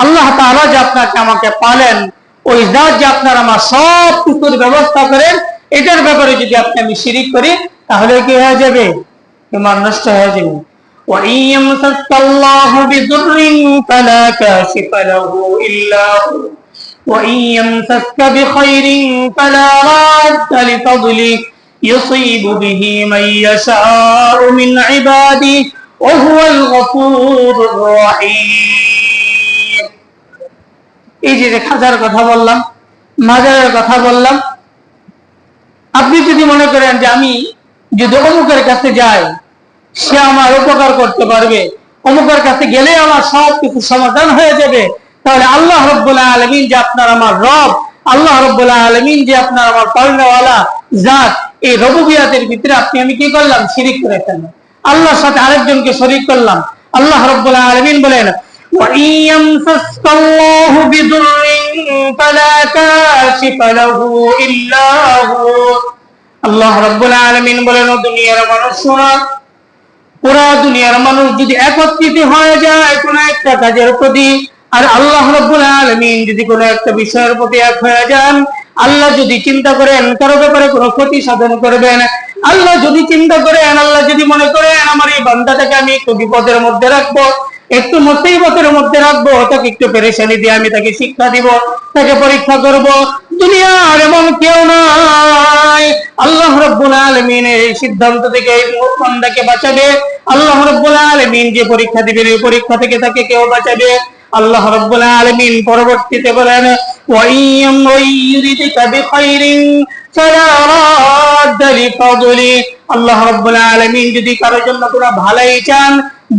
আল্লাহ তারা যে আপনাকে আমাকে পালেন, ওই জাত যে আপনার আমার সব কিছুর ব্যবস্থা করেন, এটার ব্যাপারে যদি আপনি আমি শিরিক করি, তাহলে কি হয়ে যাবে? ইমান নষ্ট হয়ে যাবে। ইল্লাহু এই যে খাজার কথা বললাম, মাজারের কথা বললাম, আপনি যদি মনে করেন যে আমি যদি অমুকের কাছে যাই, সে আমার উপকার করতে পারবে। অমুকের কাছে গেলে আমার সব কিছু সমাধান হয়ে যাবে। তাহলে আল্লাহ রব্বুল্লাহ আলমিন যে আপনার আমার রব, আল্লাহ রব্বুল্লাহ আলমিন যে আপনার আমার পালনেওয়ালা জাত, এই রবুবিয়াতের ভিতরে আপনি আমি কি করলাম? শিরিক করে ফেললাম। আল্লাহর সাথে আরেকজনকে শরিক করলাম। আল্লাহ রব্বুল্লাহ আলমিন বলেন وإن يمسسك الله بضر فلا كاشف له إلا هو আল্লাহ রব্বুল আলমিন বলেন ও দুনিয়ার মানুষ শোনা পুরা দুনিয়ার মানুষ যদি একত্রিত হয়ে যায় কোন একটা কাজের প্রতি আর আল্লাহ রব্বুল আলমিন যদি কোনো একটা বিষয়ের প্রতি এক হয়ে যান আল্লাহ যদি চিন্তা করেন কারো ব্যাপারে কোনো ক্ষতি সাধন করবেন আল্লাহ যদি চিন্তা করেন আল্লাহ যদি মনে করেন আমার এই বান্দাটাকে আমি একটু বিপদের মধ্যে রাখবো একটু মুসিবতের মধ্যে রাখব, তাকে একটু পেরেশানি দিয়ে আমি তাকে শিক্ষা দিব, তাকে পরীক্ষা করব। দুনিয়ার এমন কেউ নাই। আল্লাহ রব্বুল আলমিন এই সিদ্ধান্ত থেকে, এই বান্দাকে বাঁচাবে। আল্লাহ রব্বুল আলমিন যে পরীক্ষা দিবেন এই পরীক্ষা থেকে তাকে কেউ বাঁচাবে? আল্লাহ রব্বুল আলমিন পরবর্তীতে বলেন ওয়াইয়াম ওয়াইয়ুরিদিকা বিখাইরিন, ফালা রাদ্দা লিফাদলি আল্লাহ রব্বুল আলমিন যদি কারোর জন্য তোরা ভালাই চান,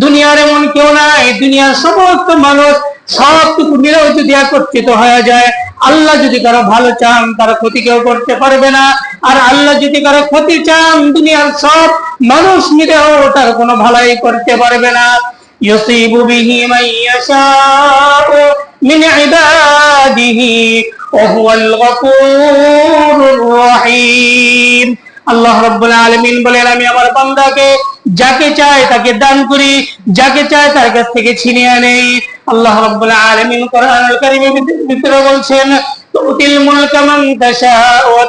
দুনিয়ার এমন কেউ নাই, দুনিয়ার সমস্ত মানুষ সবটুকু মিলেও যদি একত্রিত হয়ে যায়। আল্লাহ যদি কারও ভালো চান, তারা ক্ষতি কেউ করতে পারবে না। আর আল্লাহ যদি কারও ক্ষতি চান, দুনিয়ার সব মানুষ মিলেও তার কোনো ভালাই করতে পারবে না। ইউসিবু বিহি মাইয়াশাউ মিন ইবাদিহি ওয়া গফুরুর রহিম। আল্লাহ রব্বুল আলমিন বলেন, আমি আমার বান্দাকে যাকে চায় তাকে দান করি, যাকে চায় তার কাছ থেকে ছিনিয়ে নেই আল্লাহ রব্বুল আলমিন কোরআন ভিতরে বলছেন, তুতিল মুলক মান তাশা ওয়া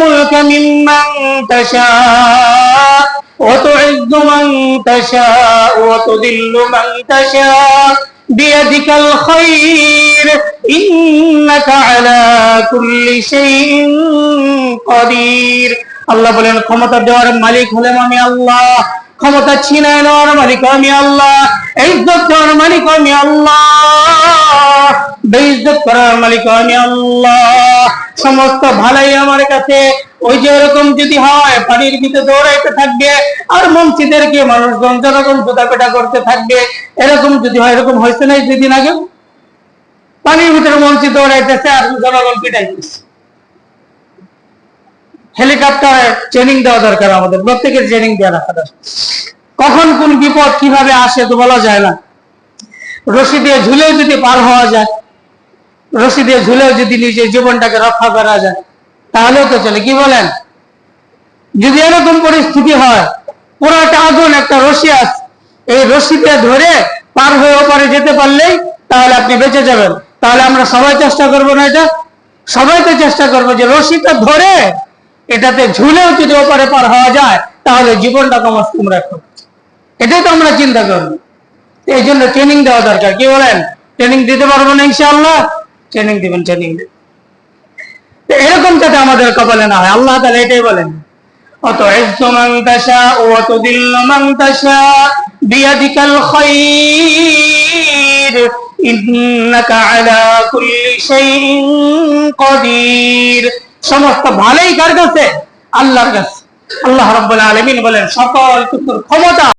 মুলক মিম্মান তাশা ওয়া মান তাশা ওয়া তুদিল্লু মান তাশা বিয়াদিকাল খাইর ইন্নাকা আলা কুল্লি শাইইন কাদির। আল্লাহ বলেন, ক্ষমতা দেওয়ার মালিক হলাম আমি আল্লাহ। ক্ষমতা ছিনায় নেওয়ার মালিক আমি আল্লাহ। ইজ্জত দেওয়ার মালিক আমি আল্লাহ। বেইজ্জত করার মালিক আমি আল্লাহ। সমস্ত ভালাই আমার কাছে। ওই যে এরকম যদি হয়, পানির ভিতরে দৌড়াইতে থাকবে, আর মঞ্চিদেরকে মানুষজন যেরকম জোদা পেটা করতে থাকবে, এরকম যদি হয়, এরকম হয়েছে না যেদিন আগে পানির ভিতরে মসজিদ দৌড়াইতেছে আর জনগণ পিটাইতেছে। হেলিকপ্টার ট্রেনিং দেওয়া দরকার আমাদের, প্রত্যেকের ট্রেনিং দেওয়া রাখা দরকার। কখন কোন বিপদ কীভাবে আসে তো বলা যায় না। রশি দিয়ে ঝুলেও যদি পার হওয়া যায়, রশি দিয়ে ঝুলেও যদি নিজের জীবনটাকে রক্ষা করা যায়, তাহলেও তো চলে। কি বলেন? যদি এরকম পরিস্থিতি হয়, পুরো একটা আগুন, একটা রশি আছে, এই রশি দিয়ে ধরে পার হয়ে ওপারে যেতে পারলেই তাহলে আপনি বেঁচে যাবেন। তাহলে আমরা সবাই চেষ্টা করব না এটা? সবাই তো চেষ্টা করব যে রশিটা ধরে এটাতে ঝুলেও যদি ওপারে পার হওয়া যায়, তাহলে জীবনটা কমাস কম রাখো এটাই তো আমরা চিন্তা করব। এই জন্য ট্রেনিং দেওয়া দরকার। কি বলেন? ট্রেনিং দিতে পারব না ইনশাআল্লাহ? ট্রেনিং দিবেন ট্রেনিং দিবেন। এরকম যাতে আমাদের কপালে না হয়। আল্লাহ তাহলে এটাই বলেন। অত মান তাশা ও অত মান তাশা বিয়াদিকাল খায়র সমস্ত ভালোই কার কাছে? আল্লাহর কাছে। আল্লাহ রাব্বুল আলামিন বলেন সকল কিছুর ক্ষমতা